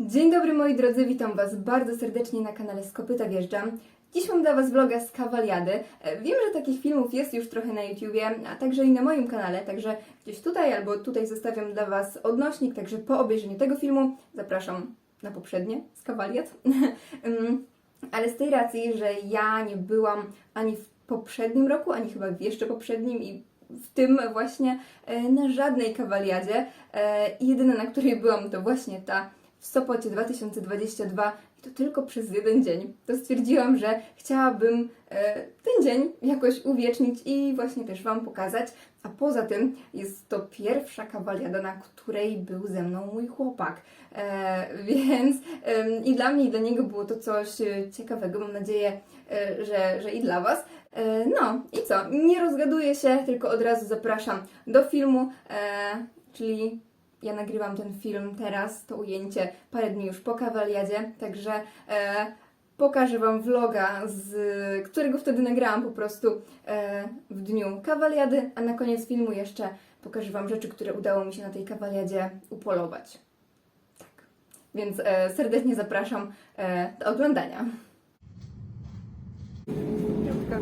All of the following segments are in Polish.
Dzień dobry moi drodzy, witam Was bardzo serdecznie na kanale Skopyta Wjeżdżam. Dziś mam dla Was vloga z Kawaliady. E, Wiem, że takich filmów jest już trochę na YouTubie, a także i na moim kanale, także gdzieś tutaj albo tutaj zostawiam dla Was odnośnik, także po obejrzeniu tego filmu zapraszam na poprzednie z Kawaliad. Ale z tej racji, że ja nie byłam ani w poprzednim roku, ani chyba w jeszcze poprzednim i w tym właśnie e, na żadnej kawaliadzie. E, Jedyna, na której byłam, to właśnie ta w Sopocie 2022 i to tylko przez jeden dzień. To stwierdziłam, że chciałabym e, ten dzień jakoś uwiecznić i właśnie też Wam pokazać. A poza tym jest to pierwsza kawaliada, na której był ze mną mój chłopak. E, więc i dla mnie, i dla niego było to coś e, ciekawego. Mam nadzieję, że, że i dla Was. No i co? Nie rozgaduję się, tylko od razu zapraszam do filmu, czyli ja nagrywam ten film teraz, to ujęcie parę dni już po kawaliadzie, także e, pokażę Wam vloga, z którego wtedy nagrałam po prostu e, w dniu kawaliady, a na koniec filmu jeszcze pokażę Wam rzeczy, które udało mi się na tej kawaliadzie upolować. Tak, więc e, serdecznie zapraszam e, do oglądania. Piątka.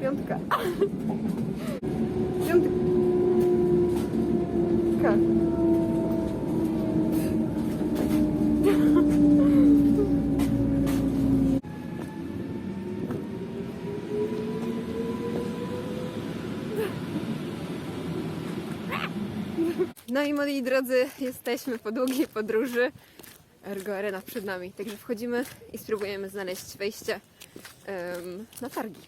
Piątka. Piątka. No i moi drodzy, jesteśmy po długiej podróży. Ergo Arena przed nami. Także wchodzimy i spróbujemy znaleźć wejście em, na targi.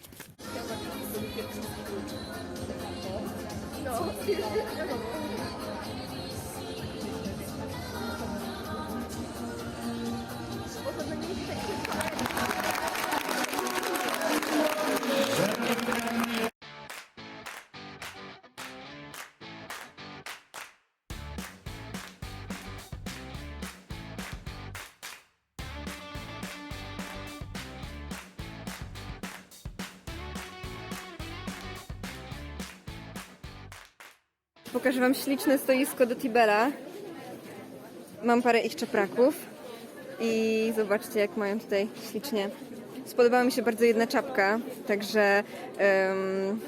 Pokażę Wam śliczne stoisko do Tibera. Mam parę ich czepraków i zobaczcie jak mają tutaj ślicznie. Spodobała mi się bardzo jedna czapka, także em,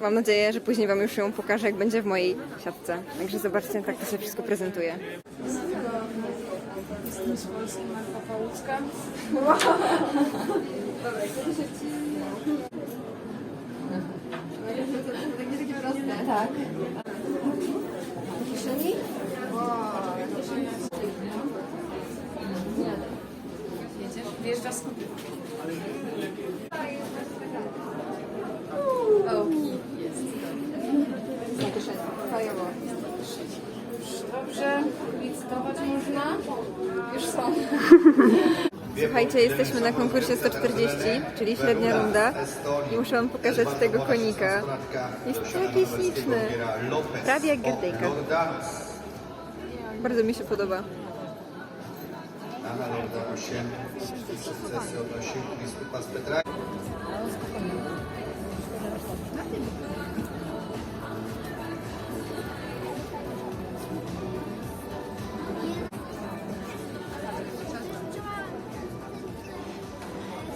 mam nadzieję, że później Wam już ją pokażę jak będzie w mojej siatce. Także zobaczcie tak to się wszystko prezentuje. Jestem z Polski, Marta Pałucka. Tak. Kieszeni? Jedziesz? Wjeżdżasz z. Fajowo. Dobrze, licytować można? Już są. Słuchajcie, jesteśmy na konkursie 140, czyli średnia runda i muszę Wam pokazać tego konika. Jest taki śliczny, prawie jak gerdejka. Bardzo mi się podoba. Anna Lorda 8, sukcesy odnosił Petra.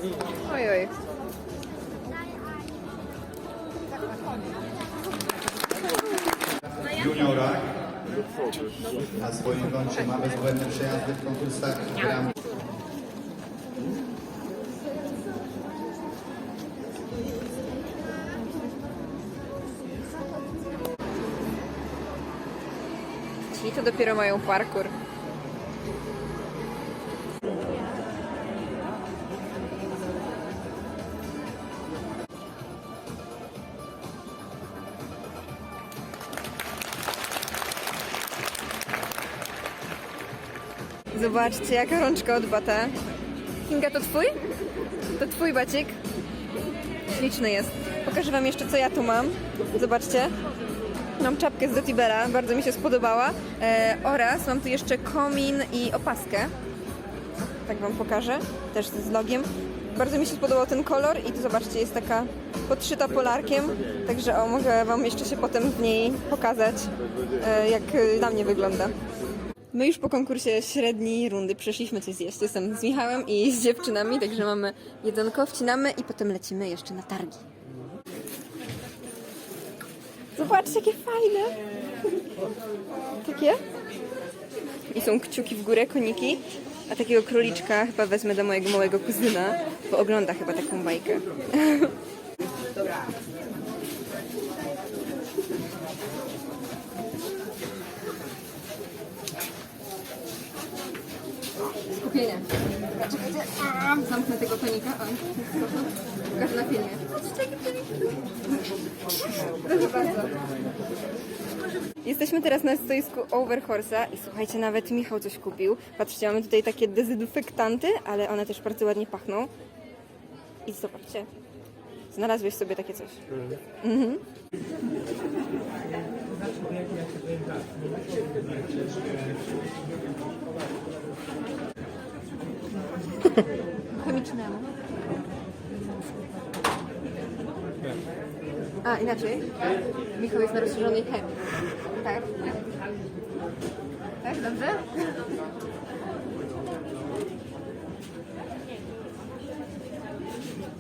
Oj, oj. Juniora. Na swoim koncie ma bezbłędne przejazdy w konkursach Ci to dopiero mają parkour. Zobaczcie, jaka rączka od bata. Kinga, to twój? To twój bacik? Śliczny jest. Pokażę wam jeszcze, co ja tu mam. Zobaczcie. Mam czapkę z Dotibera, bardzo mi się spodobała. E, oraz mam tu jeszcze komin i opaskę. Tak wam pokażę, też z logiem. Bardzo mi się spodobał ten kolor i tu zobaczcie, jest taka podszyta polarkiem. Także o, mogę wam jeszcze się potem w niej pokazać, e, jak e, na mnie wygląda. My już po konkursie średniej rundy przyszliśmy coś zjeść. Jestem z Michałem i z dziewczynami, także mamy jedzonko, wcinamy i potem lecimy jeszcze na targi. Zobaczcie, jakie fajne! Takie? I są kciuki w górę, koniki. A takiego króliczka chyba wezmę do mojego małego kuzyna, bo ogląda chyba taką bajkę. Skupienie. Zamknę tego konika. Oj, pokażę na filmie. Proszę bardzo. Jesteśmy teraz na stoisku Overhorse'a i słuchajcie, nawet Michał coś kupił. Patrzcie, mamy tutaj takie dezynfektanty, ale one też bardzo ładnie pachną. I zobaczcie, znalazłeś sobie takie coś. Mhm. Chemicznemu. A, inaczej? Michał jest na rozszerzonej chemii. Tak? Tak, dobrze?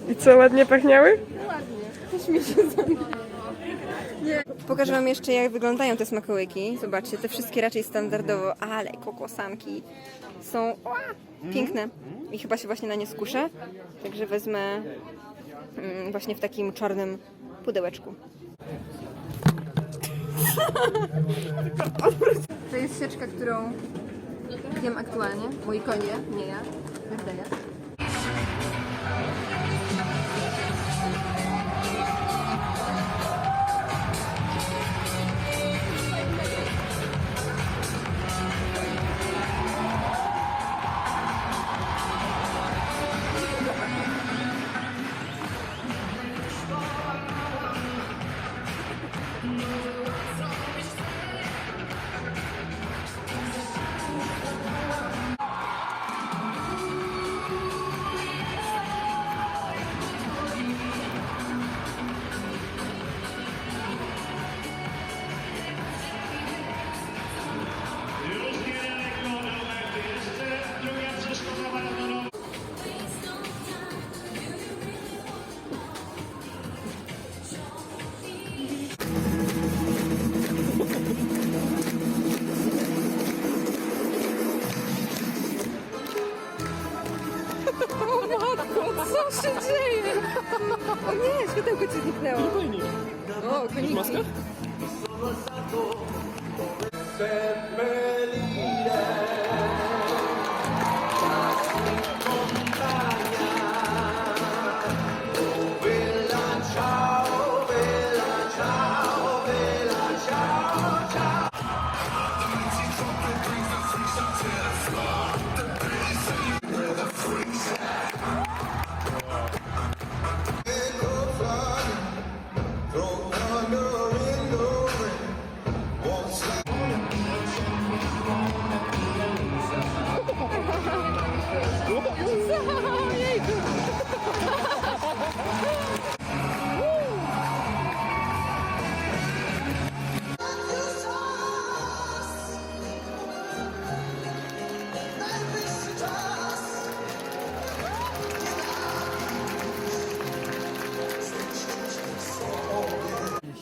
I co, ładnie pachniały? Ładnie. Śmiecie ze mnie. Nie. Pokażę Wam jeszcze, jak wyglądają te smakołyki. Zobaczcie, te wszystkie raczej standardowo, ale kokosanki są ła, piękne. I chyba się właśnie na nie skuszę. Także wezmę mm, właśnie w takim czarnym pudełeczku. To jest sieczka, którą jem aktualnie. Moi konie, nie ja. Werdeja.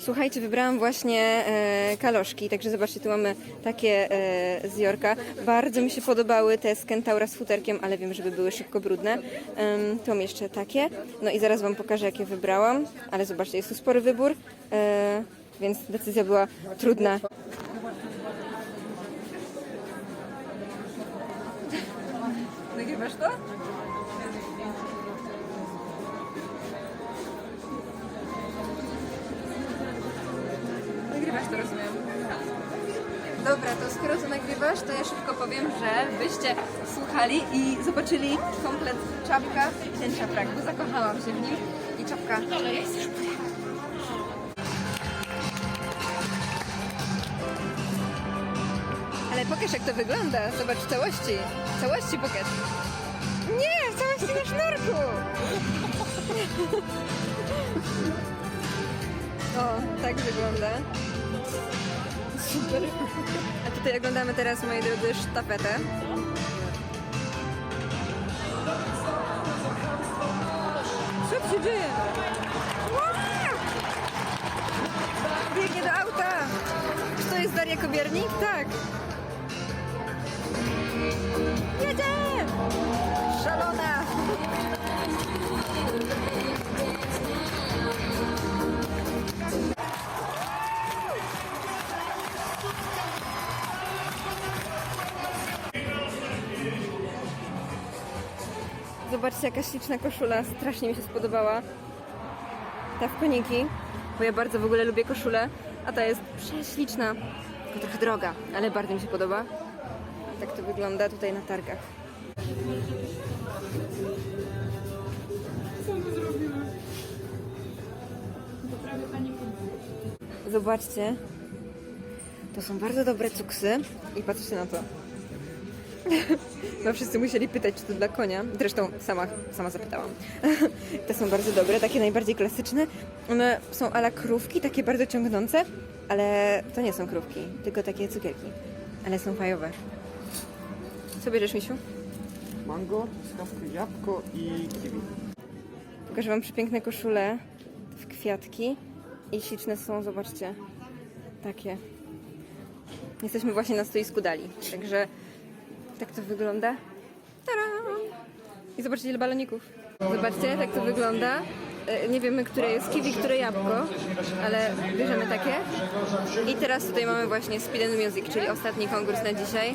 Słuchajcie, wybrałam właśnie e, kaloszki, także zobaczcie, tu mamy takie e, z Jorka. Bardzo mi się podobały te z Kentaura z futerkiem, ale wiem, żeby były szybko brudne. Em, tu mam jeszcze takie. No i zaraz Wam pokażę, jakie wybrałam, ale zobaczcie, jest tu spory wybór, e, więc decyzja była trudna. Nagrywasz to? To, rozumiem. Dobra, to skoro to nagrywasz, to ja szybko powiem, że byście słuchali i zobaczyli komplet czapka i ten czaprak, bo zakochałam się w nim i czapka jest Ale pokaż jak to wygląda, zobacz w całości, w całości pokaż. Nie, w całości na sznurku! O, tak wygląda. Super. A tutaj oglądamy teraz, moi drodzy, sztafetę. Co się dzieje? Biegnie do auta! Czy to jest Daria Kobiernik? Tak. Jedzie! Zobaczcie, jaka śliczna koszula. Strasznie mi się spodobała. Ta w koniki, bo ja bardzo w ogóle lubię koszulę, a ta jest prześliczna. Tylko trochę droga, ale bardzo mi się podoba. Tak to wygląda tutaj na targach. Zobaczcie. To są bardzo dobre cuksy i patrzcie na to. No wszyscy musieli pytać, czy to dla konia. Zresztą sama, sama zapytałam. Te są bardzo dobre, takie najbardziej klasyczne. One są ala krówki, takie bardzo ciągnące, ale to nie są krówki, tylko takie cukierki. Ale są fajowe. Co bierzesz, Misiu? Mango, skawkę jabłko i kiwi. Pokażę Wam przepiękne koszule w kwiatki i śliczne są, zobaczcie, takie. Jesteśmy właśnie na stoisku Dali, także tak to wygląda. Tada! I zobaczcie ile baloników. Zobaczcie, tak to wygląda. E, Nie wiemy, które jest kiwi, które jabłko, ale bierzemy takie. I teraz tutaj mamy właśnie Speed and Music, czyli ostatni konkurs na dzisiaj.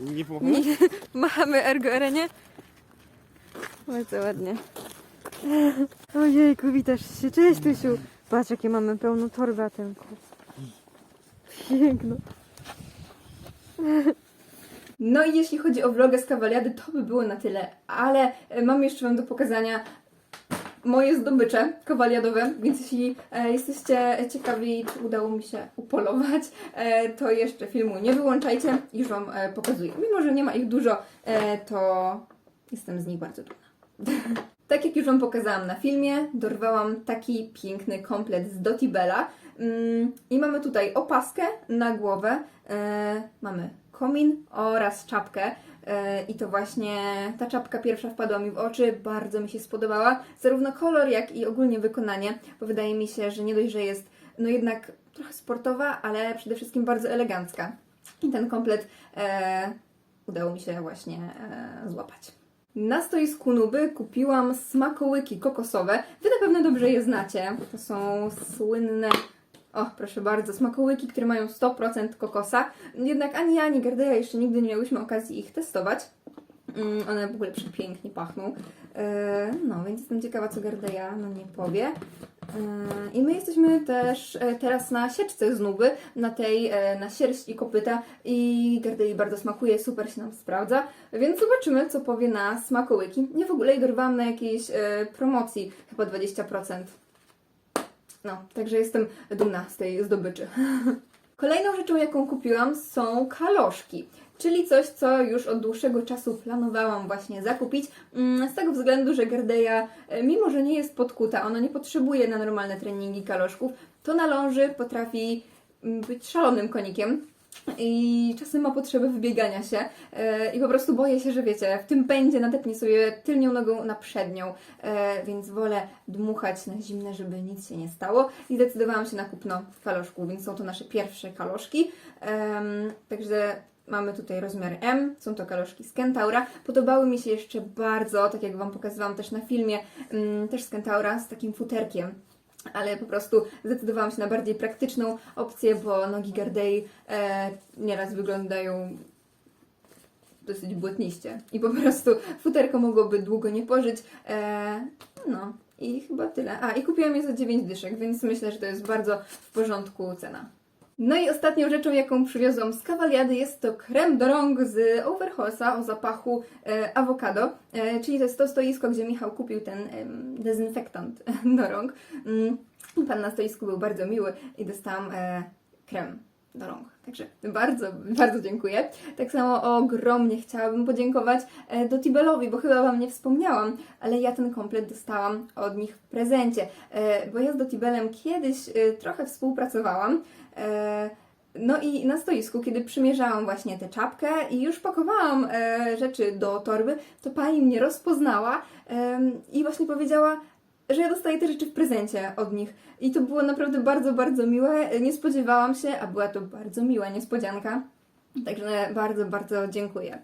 Nie pomogę? Nie, machamy Ergo Arenie. Bardzo ładnie. Ojejku, witasz się. Cześć, Tusiu. Patrz, jakie mamy pełną torbę, Atemku. Piękno. No i jeśli chodzi o vlogę z kawaliady, to by było na tyle, ale mam jeszcze Wam do pokazania moje zdobycze kawaliadowe, więc jeśli e, jesteście ciekawi, czy udało mi się upolować, e, to jeszcze filmu nie wyłączajcie, już Wam e, pokazuję. Mimo, że nie ma ich dużo, to jestem z nich bardzo dumna. Tak jak już Wam pokazałam na filmie, dorwałam taki piękny komplet z Dotibela. Mm, I mamy tutaj opaskę na głowę, mamy komin oraz czapkę. E, I to właśnie ta czapka pierwsza wpadła mi w oczy, bardzo mi się spodobała. Zarówno kolor, jak i ogólnie wykonanie, bo wydaje mi się, że nie dość, że jest no jednak trochę sportowa, ale przede wszystkim bardzo elegancka. I ten komplet e, udało mi się właśnie e, złapać. Na stoisku Nuby kupiłam smakołyki kokosowe. Wy na pewno dobrze je znacie. To są słynne o, proszę bardzo, smakołyki, które mają 100% kokosa. Jednak ani ja, ani Gardeja jeszcze nigdy nie miałyśmy okazji ich testować. Mm, one w ogóle przepięknie pachną. E, no, więc jestem ciekawa, co Gardeja nam nie powie. E, I my jesteśmy też e, teraz na sieczce z nuby, na tej, e, na sierść i kopyta i Gardei bardzo smakuje, super się nam sprawdza, więc zobaczymy, co powie na smakołyki. Nie w ogóle jej dorwałam na jakiejś e, promocji, chyba 20%. No, także jestem dumna z tej zdobyczy. Kolejną rzeczą, jaką kupiłam, są kaloszki. Czyli coś, co już od dłuższego czasu planowałam właśnie zakupić. mm, Z tego względu, że Gardeja, e, mimo że nie jest podkuta, ona nie potrzebuje na normalne treningi kaloszków, to na ląży potrafi mm, być szalonym konikiem. I czasem ma potrzebę wybiegania się e, i po prostu boję się, że wiecie, w tym pędzie nadepnie sobie tylnią nogą na przednią, e, więc wolę dmuchać na zimne, żeby nic się nie stało i zdecydowałam się na kupno kaloszków, więc są to nasze pierwsze kaloszki. Także mamy tutaj rozmiar M, są to kaloszki z Kentaura. Podobały mi się jeszcze bardzo, tak jak Wam pokazywałam też na filmie, mm, też z Kentaura, z takim futerkiem. Ale po prostu zdecydowałam się na bardziej praktyczną opcję, bo nogi Gardei e, nieraz wyglądają dosyć błotniście. I po prostu futerko mogłoby długo nie pożyć. E, no i chyba tyle. A i kupiłam je za 9 dyszek, więc myślę, że to jest bardzo w porządku cena. No i ostatnią rzeczą, jaką przywiozłam z kawaliady jest to krem do rąk z Overholsa o zapachu e, awokado, e, czyli to jest to stoisko, gdzie Michał kupił ten em, dezynfektant do rąk. Mm, Pan na stoisku był bardzo miły i dostałam e, krem do rąk. Także bardzo, bardzo dziękuję. Tak samo ogromnie chciałabym podziękować e, do Tibelowi, bo chyba Wam nie wspomniałam, ale ja ten komplet dostałam od nich w prezencie, e, bo ja z Dotibelem kiedyś e, trochę współpracowałam. E, No i na stoisku, kiedy przymierzałam właśnie tę czapkę i już pakowałam e, rzeczy do torby, to pani mnie rozpoznała i właśnie powiedziała, że ja dostaję te rzeczy w prezencie od nich. I to było naprawdę bardzo, bardzo miłe. Nie spodziewałam się, a była to bardzo miła niespodzianka. Także bardzo, bardzo dziękuję.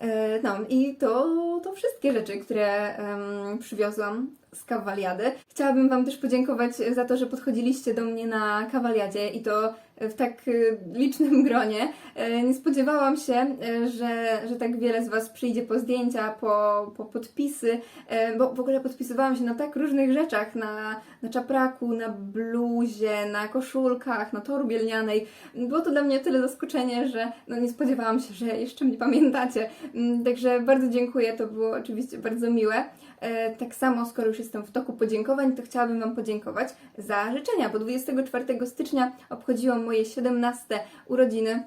E, No i to, to wszystkie rzeczy, które em, przywiozłam z kawaliady. Chciałabym Wam też podziękować za to, że podchodziliście do mnie na kawaliadzie i to w tak e, licznym gronie. E, Nie spodziewałam się, e, że, że tak wiele z Was przyjdzie po zdjęcia, po, po podpisy, e, bo w ogóle podpisywałam się na tak różnych rzeczach, na, na czapraku, na bluzie, na koszulkach, na torbie lnianej. Było to dla mnie tyle zaskoczenie, że no nie spodziewałam się, że jeszcze mnie pamiętacie. Mm, Także bardzo dziękuję, to było oczywiście bardzo miłe. E, Tak samo, skoro już jestem w toku podziękowań, to chciałabym Wam podziękować za życzenia, bo 24 stycznia obchodziłam moje 17 urodziny.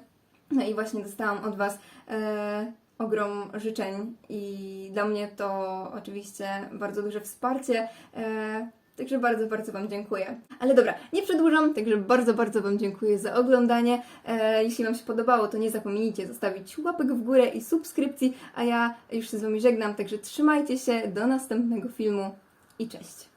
No i właśnie dostałam od Was e, ogrom życzeń i dla mnie to oczywiście bardzo duże wsparcie. E, Także bardzo, bardzo Wam dziękuję. Ale dobra, nie przedłużam, także bardzo, bardzo Wam dziękuję za oglądanie. E, jeśli Wam się podobało, to nie zapomnijcie zostawić łapek w górę i subskrypcji, a ja już się z Wami żegnam, także trzymajcie się, do następnego filmu i cześć!